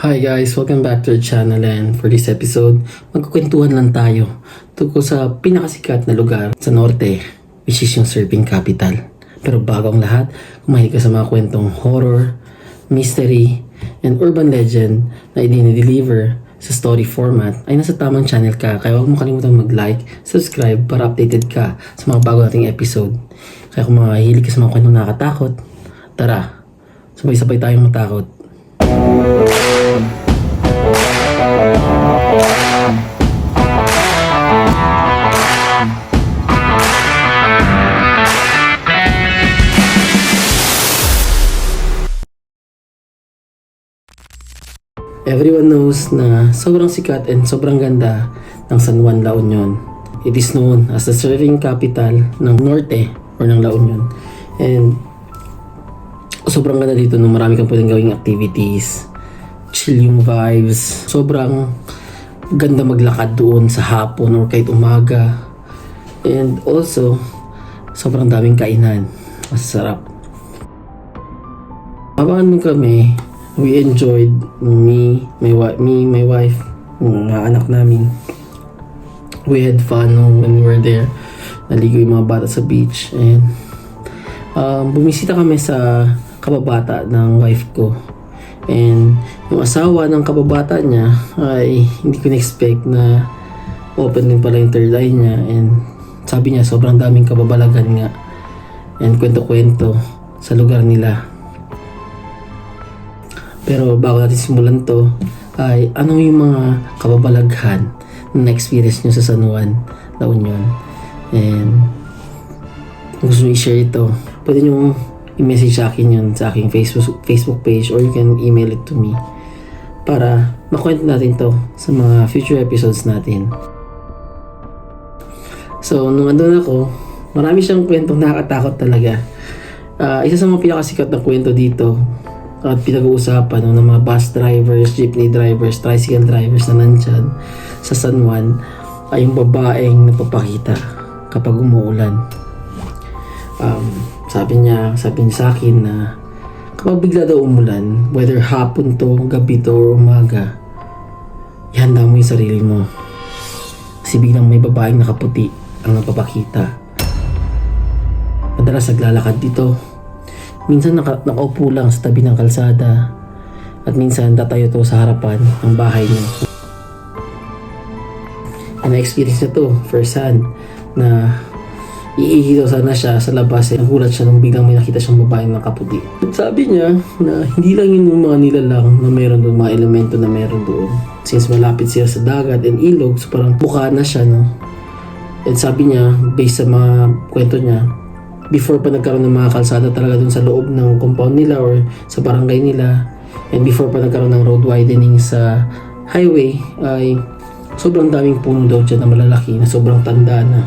Hi guys, welcome back to our channel and for this episode, magkukwentuhan lang tayo tungkol sa pinakasikat na lugar sa norte, which is yung surfing capital. Pero bago ang lahat, kung mahilig ka sa mga kwentong horror, mystery, and urban legend na i-deliver sa story format, ay nasa tamang channel ka. Kaya huwag mo kalimutan mag-like, subscribe para updated ka sa mga bago nating episode. Kaya kung mga hilig ka sa mga kwentong nakakatakot, tara, sabay-sabay tayong matakot. Everyone knows na sobrang sikat and sobrang ganda ng San Juan, La Union. It is known as the surfing capital ng Norte or ng La Union. And sobrang ganda dito no marami kang pwedeng gawing activities. Chill yung vibes. Sobrang ganda maglakad doon sa hapon or kahit umaga. And also, sobrang daming kainan. Masarap. Habang ano kami, we enjoyed me, my me, my wife, mga anak namin. We had fun no, when we were there. Naligo yung mga bata sa beach and um, bumisita kami sa kababata ng wife ko. And yung asawa ng kababata niya ay hindi ko na-expect na open din pala yung third eye niya and sabi niya sobrang daming kababalagan nga and kwento-kwento sa lugar nila. Pero bago natin simulan to, ay ano yung mga kababalaghan na na-experience nyo sa San Juan, La Union. And gusto nyo i-share ito, pwede nyo i-message sa akin yun sa aking Facebook, Facebook page or you can email it to me para makwento natin to sa mga future episodes natin. So, nung andun ako, marami siyang kwentong nakakatakot talaga. Ah, isa sa mga pinakasikat na kwento dito at pinag-uusapan no, ng mga bus drivers, jeepney drivers, tricycle drivers na nandyan sa San Juan ay yung babaeng napapakita kapag umuulan. Um, sabi niya, sabi niya sa akin na kapag bigla daw umulan, whether hapon to, gabi to, or umaga, ihanda mo yung sarili mo. Kasi biglang may babaeng nakaputi ang napapakita. Madalas naglalakad dito. Minsan naka, nakaupo lang sa tabi ng kalsada. At minsan tatayo to sa harapan ng bahay niya. And na-experience na to first hand na iihi daw sana siya sa labas eh. Nagulat siya nung biglang may nakita siyang babaeng nakaputi. Sabi niya na hindi lang yun yung mga nilalang na meron doon, mga elemento na meron doon. Since malapit sila sa dagat and ilog, so parang buka na siya, no? And sabi niya, based sa mga kwento niya, before pa nagkaroon ng mga kalsada talaga dun sa loob ng compound nila or sa barangay nila, and before pa nagkaroon ng road widening sa highway, ay sobrang daming puno daw dyan na malalaki na sobrang tanda na.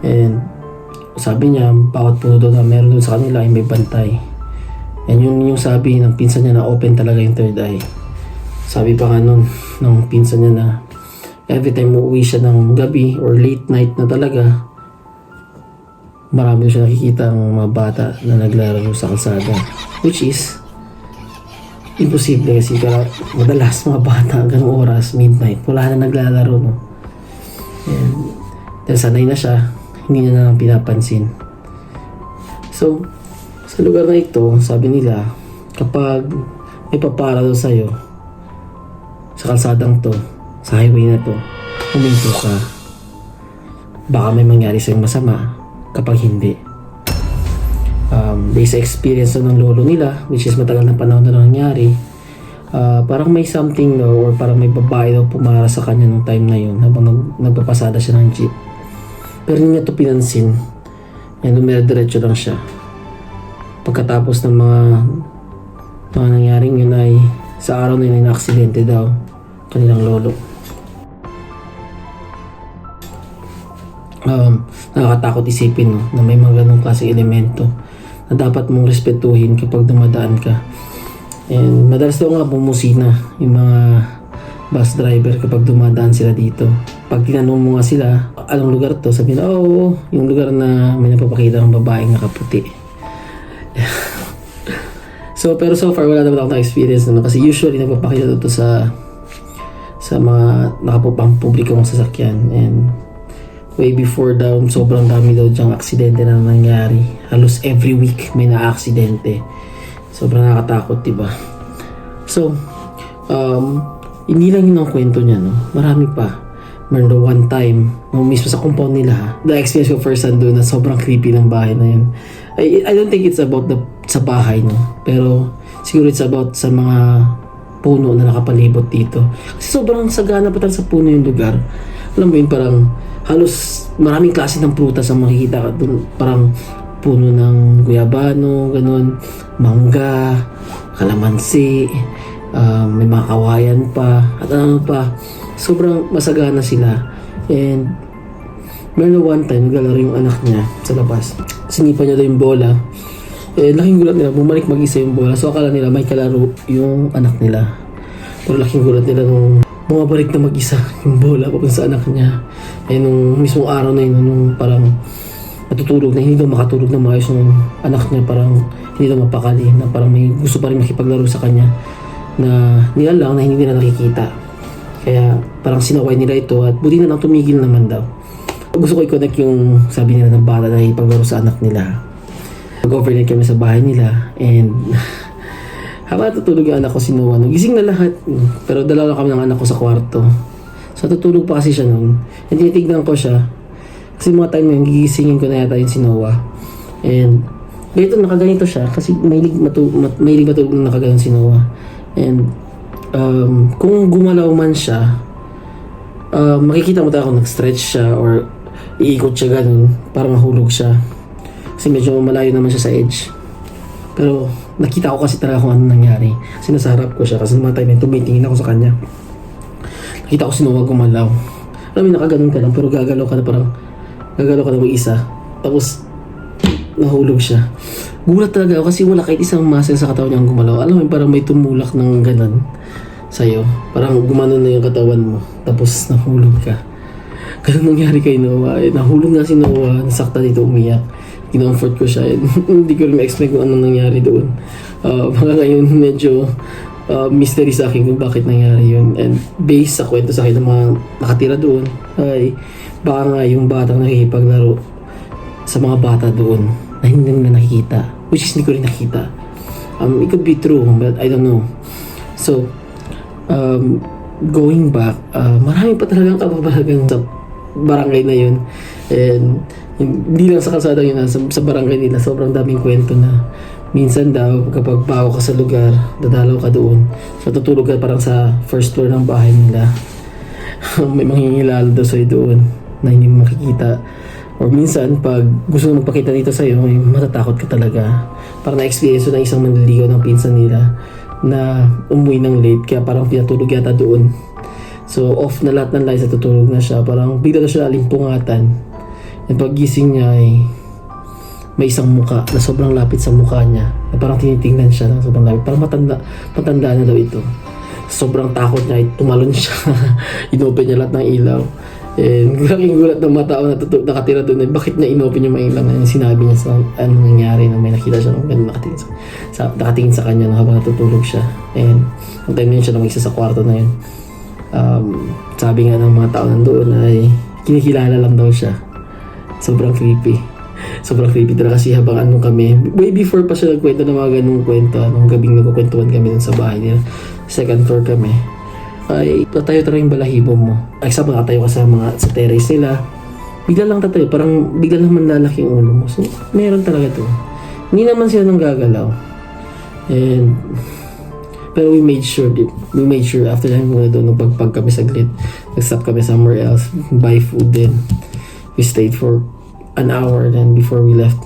And sabi niya, bawat puno daw na meron doon sa kanila ay may bantay. And yun yung sabi ng pinsan niya na open talaga yung third eye. Sabi pa nga nun, ng pinsan niya na every time uuwi siya ng gabi or late night na talaga, marami siya nakikita ng mga bata na naglaro sa kalsada. Which is, imposible kasi kaya madalas mga bata hanggang oras, midnight, wala na naglalaro. No? And, dahil sanay na siya, hindi niya na pinapansin. So, sa lugar na ito, sabi nila, kapag may papara daw sa'yo, sa kalsadang to, sa highway na to, huminto ka. Baka may mangyari sa'yo masama kapag hindi. Um, based sa experience ng lolo nila, which is matagal na panahon na nangyari, ah, parang may something no, or parang may babae daw pumara sa kanya nung time na yun habang nag, nagpapasada siya ng jeep. Pero hindi niya to pinansin. And dumire-diretso lang siya. Pagkatapos ng mga mga nangyaring yun ay sa araw na yun ay na-aksidente daw kanilang lolo. Um, nakakatakot isipin no, na may mga ganong klaseng elemento na dapat mong respetuhin kapag dumadaan ka. And madalas daw nga bumusina yung mga bus driver kapag dumadaan sila dito. Pag tinanong mo nga sila, anong lugar to? Sabi na, oo, yung lugar na may napapakita ng babaeng nakaputi. So, pero so far, wala naman ako na-experience naman kasi usually nagpapakita to sa sa mga nakapupang publikong sasakyan and way before daw, sobrang dami daw diyang aksidente na nangyari. Halos every week may na-aksidente. Sobrang nakakatakot, di ba? So, um, hindi lang yun ang kwento niya, no? Marami pa. Meron daw one time, nung mismo sa compound nila, ha? na-experience ko first hand doon na sobrang creepy ng bahay na yun. I, I don't think it's about the sa bahay, no? Pero siguro it's about sa mga puno na nakapalibot dito. Kasi sobrang sagana pa talaga sa puno yung lugar. Alam mo yun, parang halos maraming klase ng prutas ang makikita ka doon. Parang puno ng guyabano, ganun, mangga, kalamansi, um, may mga kawayan pa, at ano pa. Sobrang masagana sila. And meron one time, naglalaro yung anak niya sa labas. Sinipa niya daw yung bola. Eh, laking gulat nila, bumalik mag-isa yung bola. So, akala nila may kalaro yung anak nila. Pero laking gulat nila nung bumabalik na mag-isa yung bola papunta sa anak niya. Eh, nung mismong araw na yun, nung parang natutulog na hindi daw makatulog na maayos yung anak niya parang hindi daw mapakali na parang may gusto pa rin makipaglaro sa kanya na nila lang na hindi nila nakikita. Kaya parang sinaway nila ito at buti na lang tumigil naman daw. Gusto ko i-connect yung sabi nila ng bata na ipaglaro sa anak nila. Mag-overnight kami sa bahay nila and habang natutulog yung anak ko si gising na lahat. Pero dalawa kami ng anak ko sa kwarto. Natutulog pa kasi siya noon. And tinitignan ko siya. Kasi mga time na gigisingin ko na yata yung si Noah. And ganito nakaganito siya kasi mahilig, matu mat, mahilig matulog na nakaganyan si Noah. And um, kung gumalaw man siya, uh, makikita mo talaga kung nag-stretch siya or iikot siya ganun para mahulog siya. Kasi medyo malayo naman siya sa edge. Pero nakita ko kasi talaga kung ano nangyari. Kasi nasa harap ko siya kasi mga time na tumitingin ako sa kanya. Nakita ko si gumalaw. Alam mo, nakaganon ka lang pero gagalaw ka na parang gagalaw ka na mag-isa. Tapos nahulog siya. Gulat talaga ako kasi wala kahit isang muscle sa katawan niya ang gumalaw. Alam mo, parang may tumulak ng ganon sa'yo. Parang gumanon na yung katawan mo. Tapos nahulog ka. Ganun nangyari kay Noah. Eh, nahulog nga si Noah. Nasakta dito umiyak. Kinomfort ko siya. Hindi ko rin ma-explain kung anong nangyari doon. Uh, mga ngayon medyo uh, mystery sa akin kung bakit nangyari yun. And based sa kwento sa akin ng mga nakatira doon, ay baka nga yung batang nakikipaglaro sa mga bata doon na hindi nila nakikita. Which is hindi ko rin nakita. Um, it could be true, but I don't know. So, um, going back, uh, marami pa talagang kababalagan sa barangay na yun. And hindi lang sa kalsada yun, ah, sa, sa barangay nila, sobrang daming kwento na minsan daw, kapag bago ka sa lugar, dadalaw ka doon. So, tutulog ka parang sa first floor ng bahay nila. May mangingilala daw sa'yo doon na hindi mo makikita. Or minsan, pag gusto mo magpakita dito sa'yo, may matatakot ka talaga. Parang na-experience ng isang manliligaw ng pinsan nila na umuwi ng late, kaya parang pinatulog yata doon. So, off na lahat ng lights at tutulog na siya. Parang bigla na siya alimpungatan. And paggising niya ay may isang muka na sobrang lapit sa mukha niya. Na parang tinitingnan siya ng sobrang lapit. Parang matanda, matanda na daw ito. Sobrang takot niya tumalon siya. Inopen niya lahat ng ilaw. And laking gulat ng mga tao na tutu- nakatira doon ay bakit niya inopen yung mga ilaw na sinabi niya sa ano nangyari na may nakita siya nung nakatingin sa, sa, nakatingin sa kanya no, habang natutulog siya. And ang time na yun siya lang isa sa kwarto na yun. Um, sabi nga ng mga tao nandoon ay kinikilala lang daw siya. Sobrang creepy. Sobrang creepy talaga kasi habang ano kami, way before pa siya nagkwento ng mga ganung kwento, nung gabing nagkukwentuhan kami sa bahay nila, second floor kami, ay tatayo talaga yung balahibo mo. Mga tatayo ka sa mga sa terrace nila, bigla lang tatayo, parang bigla lang manlalaki yung ulo mo. So, meron talaga to. Hindi naman sila nang gagalaw. And, pero we made sure, we made sure after that muna doon, nung pagpag kami saglit, nag-stop kami somewhere else, buy food din. We stayed for an hour then before we left.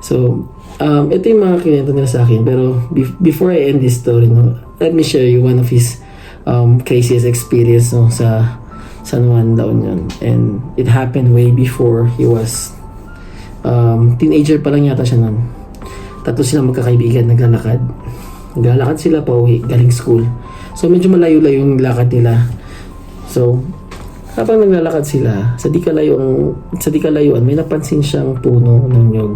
So, um, ito yung mga kinento nila sa akin. Pero be- before I end this story, no, let me share you one of his um, craziest experience no, sa San Juan daon yun. And it happened way before he was um, teenager pa lang yata siya nun. Tatlo sila magkakaibigan, naglalakad. Naglalakad sila pa uwi, galing school. So medyo malayo-layo yung lakad nila. So, habang naglalakad sila, sa di kalayuan, sa di kalayuan, may napansin siyang puno ng nyog.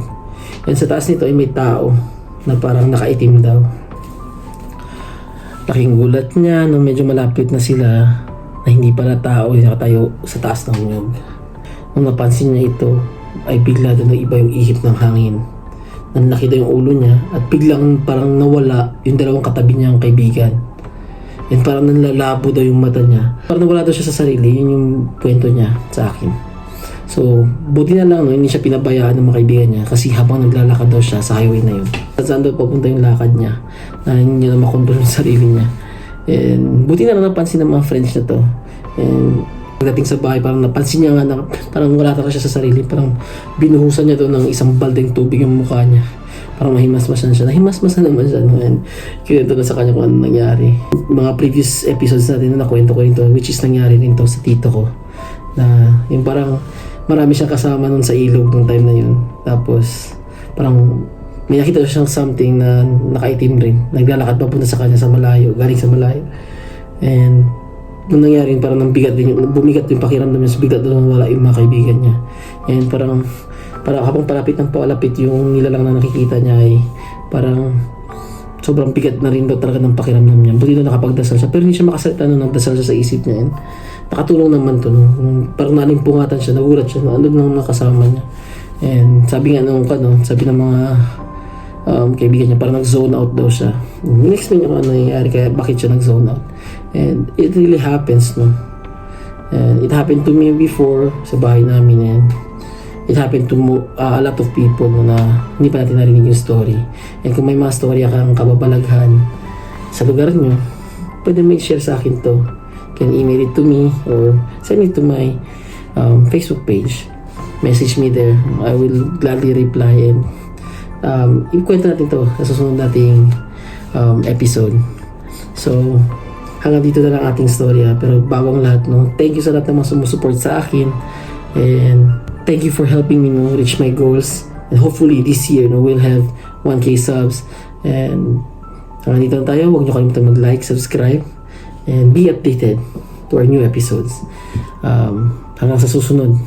And sa taas nito ay may tao. na parang nakaitim daw. Laking gulat niya nung medyo malapit na sila na hindi pala tao yung nakatayo sa taas ng nyog. Nung napansin niya ito, ay bigla doon iba yung ihip ng hangin. Nanlaki daw yung ulo niya at biglang parang nawala yung dalawang katabi niyang kaibigan. And parang nanlalabo daw yung mata niya. Parang nawala daw siya sa sarili. Yun yung kwento niya sa akin. So, buti na lang no, hindi siya pinabayaan ng mga kaibigan niya kasi habang naglalakad daw siya sa highway na yun. At saan daw papunta yung lakad niya na hindi niya na makontrol yung sarili niya. And buti na lang napansin ng mga friends niya to. And pagdating sa bahay, parang napansin niya nga na parang wala talaga siya sa sarili. Parang binuhusan niya doon ng isang baldeng tubig yung mukha niya. Parang mahimasmasan siya. Nahimasmasan naman siya. No? And kinento na sa kanya kung ano nangyari. Mga previous episodes natin na nakwento ko rin to, which is nangyari rin to sa tito ko. Na yung parang marami siyang kasama nun sa ilog nung time na yun. Tapos, parang may nakita siyang something na nakaitim rin. Naglalakad papunta sa kanya sa malayo, galing sa malayo. And, nung nangyari, parang nang bigat din, yung- bumigat yung pakiramdam niya, bigla doon wala yung mga kaibigan niya. And parang, parang habang palapit ng palapit yung nilalang na nakikita niya ay parang sobrang bigat na rin daw talaga ng pakiramdam niya. Buti na nakapagdasal siya. Pero hindi siya makasalita nung nagdasal siya sa isip niya. And nakatulong naman to. No? Parang nalimpungatan siya, nagulat siya. No? Ano nang nakasama niya. And sabi nga nung ano, sabi ng mga um, kaibigan niya, parang nag-zone out daw siya. In-explain niya kung ano nangyayari, kaya bakit siya nag-zone out. And it really happens, no? And it happened to me before sa bahay namin and it happened to uh, a lot of people na hindi pa natin narinig yung story. And kung may mga storya kang kababalaghan sa lugar nyo, pwede may share sa akin to. Can email it to me or send it to my um, Facebook page. Message me there. I will gladly reply and um, ikwento natin to sa susunod nating um, episode. So, hanggang dito na lang ating storya. Pero bago ang lahat, no, thank you sa lahat ng mga sumusuport sa akin. And thank you for helping me no, reach my goals. And hopefully this year, no, we'll have 1K subs. And hanggang dito na tayo. Huwag niyo kalimutan mag-like, subscribe, and be updated to our new episodes. Um, hanggang sa susunod.